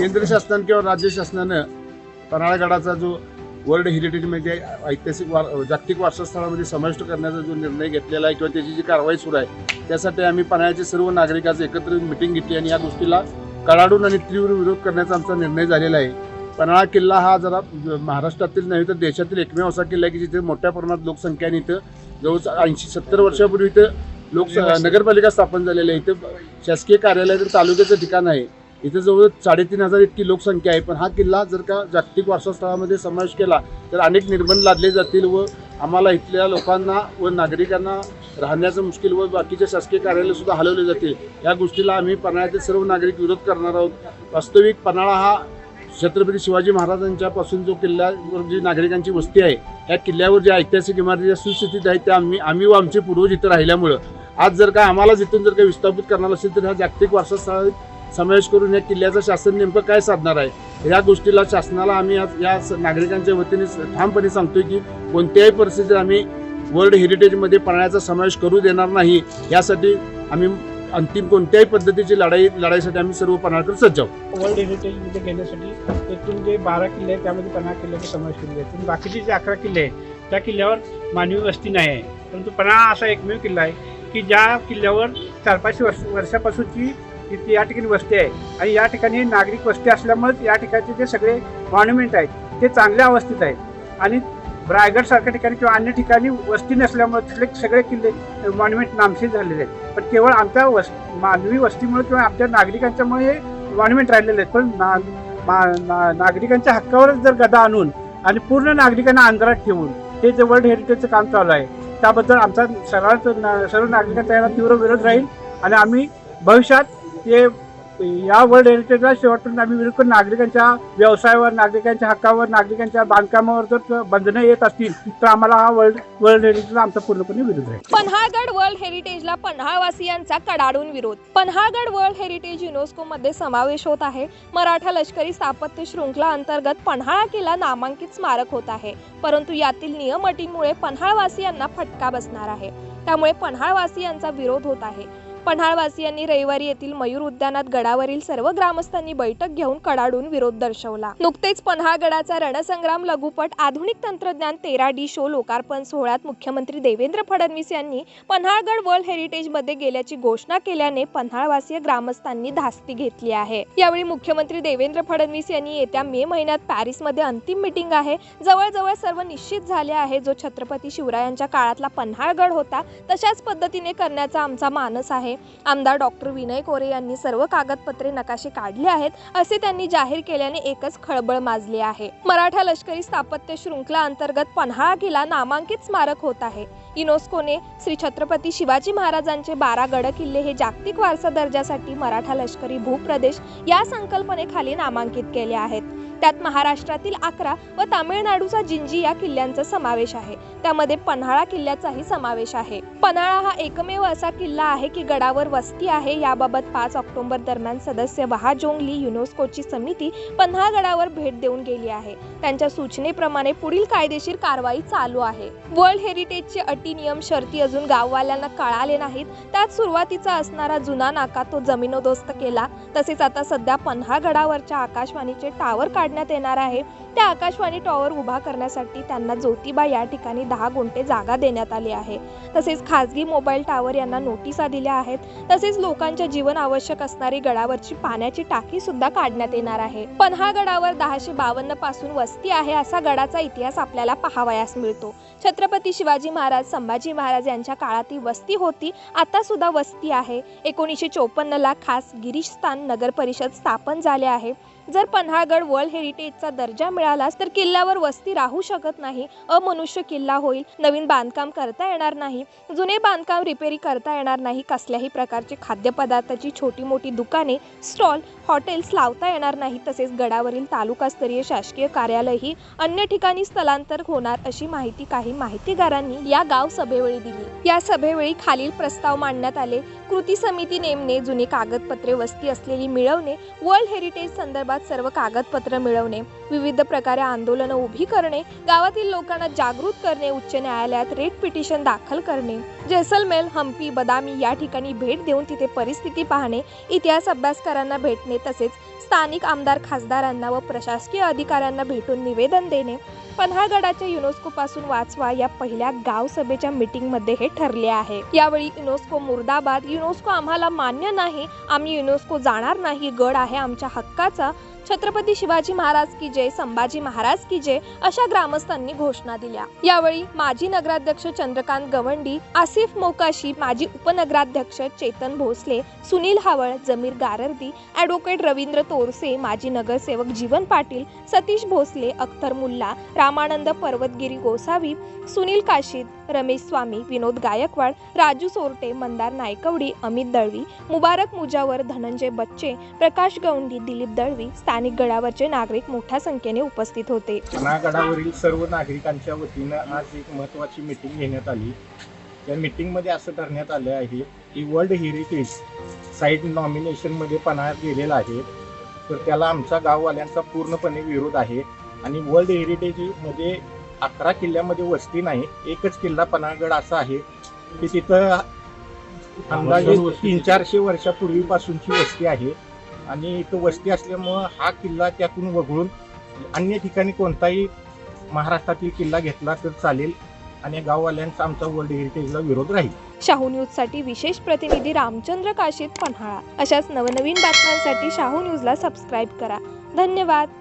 केंद्र शासनानं किंवा राज्य शासनानं पन्हाळगडाचा जो वर्ल्ड हेरिटेजमध्ये ऐतिहासिक वार जागतिक वारसास्थळामध्ये समाविष्ट करण्याचा जो निर्णय घेतलेला आहे किंवा त्याची जी कारवाई सुरू आहे त्यासाठी आम्ही पन्हाळ्याचे सर्व नागरिकांचं एकत्र मिटिंग घेतली आणि या गोष्टीला कडाडून आणि तीव्र विरोध करण्याचा आमचा निर्णय झालेला आहे. पन्हाळा किल्ला हा जरा महाराष्ट्रातील नव्हे तर देशातील एकमेव असा किल्ला आहे की जिथे मोठ्या प्रमाणात लोकसंख्या आणि इथं जवळ ऐंशी सत्तर वर्षापूर्वी इथं लोक नगरपालिका स्थापन झालेली आहे. इथं शासकीय कार्यालय तर तालुक्याचं ठिकाण आहे. इथं जवळ साडेतीन हजार इतकी लोकसंख्या आहे. पण हा किल्ला जर का जागतिक वारसास्थळामध्ये समावेश केला तर अनेक निर्बंध लादले जातील व आम्हाला इथल्या लोकांना व नागरिकांना राहण्याचं मुश्किल व बाकीचे शासकीय कार्यालय सुद्धा हलवले जातील. या गोष्टीला आम्ही पन्हाळ्यातील सर्व नागरिक विरोध करणार आहोत. वास्तविक पन्हाळा हा छत्रपती शिवाजी महाराजांच्यापासून जो किल्ल्यावर जी नागरिकांची वस्ती आहे त्या किल्ल्यावर ज्या ऐतिहासिक इमारती ज्या सुस्थितीत आहेत त्या आम्ही आम्ही व आमचे पूर्वज इथं राहिल्यामुळं. आज जर का आम्हाला जिथून जर का विस्थापित करणार असेल तर ह्या जागतिक वारसास्थळात समावेश करून या किल्ल्याचं शासन नेमकं काय साधणार आहे? या गोष्टीला शासनाला आम्ही आज या स- नागरिकांच्या वतीने ठामपणे सांगतोय की कोणत्याही परिस्थितीत आम्ही वर्ल्ड हेरिटेजमध्ये पाण्याचा समावेश करू देणार नाही. यासाठी आम्ही अंतिम कोणत्याही पद्धतीची लढाई लढाईसाठी आम्ही सर्व पन्हाळकर सज्ज आहोत. वर्ल्ड हेरिटेजमध्ये घेण्यासाठी एकूण जे बारा किल्ले आहेत त्यामध्ये पन्हाळा किल्ल्याचा समावेश केलेला आहे. बाकीचे जे अकरा किल्ले आहेत त्या किल्ल्यावर मानवी वस्ती नाही आहे. परंतु पन्हाळा असा एकमेव किल्ला आहे की ज्या किल्ल्यावर चार पाचशे वर्ष वर्षापासूनची इथे या ठिकाणी वस्ती आहे. आणि या ठिकाणी नागरिक वस्ती असल्यामुळेच या ठिकाणचे जे सगळे मॉन्युमेंट आहेत ते चांगल्या अवस्थेत आहेत. आणि रायगड सारख्या ठिकाणी किंवा अन्य ठिकाणी वस्ती नसल्यामुळे तिथले सगळे किल्ले मॉन्युमेंट नामशेष झालेले आहेत. पण केवळ आमच्या वस मानवी वस्तीमुळे किंवा आमच्या नागरिकांच्यामुळे हे मॉन्युमेंट राहिलेले आहेत. पण ना, मा- ना- नागरिकांच्या हक्कावरच जर गदा आणून आणि पूर्ण नागरिकांना अंधारात ठेवून हे जे वर्ल्ड हेरिटेजचं काम चालू आहे त्याबद्दल आमचा सर्वांच सर्व नागरिकांचा याला तीव्र विरोध राहील. आणि आम्ही भविष्यात ते या वर्ल्ड हेरिटेजला शेवटपर्यंत आम्ही विरोध नागरिकांच्या व्यवसायावर नागरिकांच्या हक्कावर नागरिकांच्या बांधकामावर जर बंधनं येत असतील तर आम्हाला हा वर्ल्ड वर्ल्ड हेरिटेजला आमचा पूर्णपणे विरोध आहे पन्हाळगड वर्ल्ड हेरिटेजला पन्हाळवासियांचा कडाडून विरोध. पन्हाळगड वर्ल्ड हेरिटेज युनेस्को मध्ये समावेश होत आहे. मराठा लष्करी स्थापत्य शृंखला अंतर्गत पन्हाळा किल्ला नामांकित स्मारक होत आहे. परंतु यातील नियम अटींमुळे पन्हाळवासियांना फटका बसणार आहे. त्यामुळे पन्हाळवासियांचा विरोध होत आहे. पन्हाळवासियांनी रविवारी येथील मयूर उद्यानात गडावरील सर्व ग्रामस्थांनी बैठक घेऊन कडाडून विरोध दर्शवला. नुकतेच पन्हाळगडाचा रणसंग्राम लघुपट आधुनिक तंत्रज्ञान तेरा डी शो लोकार्पण सोहळ्यात मुख्यमंत्री देवेंद्र फडणवीस यांनी पन्हाळगड वर्ल्ड हेरिटेजमध्ये गेल्याची घोषणा केल्याने पन्हाळवासीय ग्रामस्थांनी धास्ती घेतली आहे. यावेळी मुख्यमंत्री देवेंद्र फडणवीस यांनी येत्या मे महिन्यात पॅरिसमध्ये अंतिम मिटिंग आहे. जवळजवळ सर्व निश्चित झाले आहे जो छत्रपती शिवरायांच्या काळातला पन्हाळगड होता तशाच पद्धतीने करण्याचा आमचा मानस आहे. आमदार डॉक्टर विनय कोरे यांनी सर्व कागदपत्रे नकाशे काढले आहेत असे त्यांनी जाहीर केल्याने एकच खळबळ माजली आहे. मराठा लष्करी स्थापत्य शृंखला अंतर्गत पन्हाळा किल्ला नामांकित स्मारक होत आहे. युनेस्कोने श्री छत्रपती शिवाजी महाराजांचे बारा गड किल्ले हे जागतिक वारसा दर्जासाठी मराठा लष्करी भूप्रदेश या संकल्पनेखाली नामांकित केले आहेत. त्यात महाराष्ट्रातील अकरा व तामिळनाडूचा जिंजी या किल्ल्यांचा समावेश आहे. त्यामध्ये पन्हाळा किल्ल्याचाही समावेश आहे. पन्हाळा हा एकमेव असा किल्ला आहे की गडावर वस्ती आहे. याबाबत पाच ऑक्टोबर दरम्यान सदस्य वहाजोंगली युनेस्कोची समिती पन्हाळगडावर भेट देऊन गेली आहे. त्यांच्या सूचनेप्रमाणे पुढील कायदेशीर कारवाई चालू आहे. वर्ल्ड हेरिटेजचे अटी नियम शर्ती अजून गाववाल्यांना कळाले नाहीत. त्यात सुरुवातीचा असणारा जुना नाका तो जमिनोदोस्त केला. तसेच आता सध्या पन्हाळगडावरच्या आकाशवाणीचे टावर काढण्यात येणार आहे. त्या आकाशवाणी टॉवर उभा करण्यासाठी त्यांना ज्योतिबा या ठिकाणी दहा गुंठे जागा देण्यात आली आहे. तसेच खासगी मोबाईल टावर यांना नोटिसा दिल्या आहेत. तसेच लोकांच्या जीवन आवश्यक असणारी गडावरची पाण्याची टाकी सुद्धा काढण्यात येणार आहे. पन्हाळगडावर दहाशे बावन्नपासून वस्ती आहे असा गडाचा इतिहास आपल्याला पाहावयास मिळतो. छत्रपती शिवाजी महाराज संभाजी महाराज यांच्या काळात ही वस्ती होती. आता सुद्धा वस्ती आहे. एकोणीसशे चोपन्नला खास गिरीशस्थान नगर परिषद स्थापन झाले आहे. जर पन्हाळगड वर्ल्ड हेरिटेजचा दर्जा मिळालाच तर किल्ल्यावर वस्ती राहू शकत नाही अमनुष्य किल्ला होईल. नवीन बांधकाम करता येणार नाही जुने बांधकाम रिपेरी करता येणार नाही कसल्याही प्रकारचे खाद्यपदार्थाची छोटी मोठी दुकाने स्टॉल हॉटेल्स लावता येणार नाही तसेच गडावरील तालुकास्तरीय शासकीय कार्यालयही अन्य ठिकाणी स्थलांतर होणार अशी माहिती काही माहितीगारांनी या गाव सभेवेळी दिली. या सभेवेळी खालील प्रस्ताव मांडण्यात आले. कृती समिती नेमणे जुने कागदपत्रे वस्ती असलेली मिळवणे वर्ल्ड हेरिटेज संदर्भात गावात सर्व कागदपत्र मिळवणे विविध प्रकारे आंदोलनं उभी करणे गावातील लोकांना जागृत करणे उच्च न्यायालयात रेट पिटिशन दाखल करणे. जैसलमेर हम्पी बदामी या ठिकाणी भेट देऊन तिथे परिस्थिती पाहणे इतिहास अभ्यासकारांना भेटणे तसेच स्थानिक आमदार खासदारांना व प्रशासकीय अधिकाऱ्यांना भेटून निवेदन देणे. पन्हाळगडाच्या युनेस्को पासून वाचवा या पहिल्या गाव सभेच्या मीटिंगमध्ये हे ठरले आहे. यावेळी युनेस्को मुर्दाबाद युनेस्को आम्हाला मान्य नाही आम्ही युनेस्को जाणार नाही गड आहे आमच्या हक्काचा छत्रपती शिवाजी महाराज की जय संभाजी महाराज की जय अशा ग्रामस्थांनी घोषणा दिल्या. यावेळी माजी नगराध्यक्ष चंद्रकांत गवंडी आसिफ मोकाशी माजी उपनगराध्यक्ष चेतन भोसले सुनील हावळ जमीर गारर्दी ॲडव्होकेट रवींद्र तोरसे माजी नगरसेवक जीवन पाटील सतीश भोसले अख्तर मुल्ला रामानंद पर्वतगिरी गोसावी सुनील काशीद रमेश स्वामी विनोद गायकवाड राजू सोरटे मंदार नायकवडी अमित दळवी मुबारक मुजावर धनंजय बच्चे प्रकाश गवंडी दिलीप दळवी स्थानिक गडावरचे नागरिक मोठ्या संख्येने उपस्थित होते. पन्हाळगडावरील सर्व नागरिकांच्या वतीनं आज एक महत्त्वाची मीटिंग घेण्यात आली. त्या मीटिंगमध्ये असं ठरण्यात आलं आहे की वर्ल्ड हेरिटेज साईट नॉमिनेशनमध्ये पन्हाळ गेलेला आहे. तर त्याला आमचा गाववाल्यांचा पूर्णपणे विरोध आहे. आणि वर्ल्ड हेरिटेजमध्ये अकरा किल्ल्यामध्ये वस्ती नाही एकच किल्ला पन्हाळगड असा आहे की तिथं अंदाजे तीन चारशे वर्षापूर्वीपासूनची वस्ती आहे. आणि इथं वस्ती असल्यामुळं हा किल्ला त्यातून वगळून अन्य ठिकाणी कोणताही महाराष्ट्रातील किल्ला घेतला तर चालेल आणि गाववाल्यांचा आमचा वर्ल्ड हेरिटेजला विरोध राहील. शाहू न्यूजसाठी विशेष प्रतिनिधी रामचंद्र काशीत पन्हाळा. अशाच नवनवीन बातम्यांसाठी शाहू न्यूजला सबस्क्राईब करा. धन्यवाद.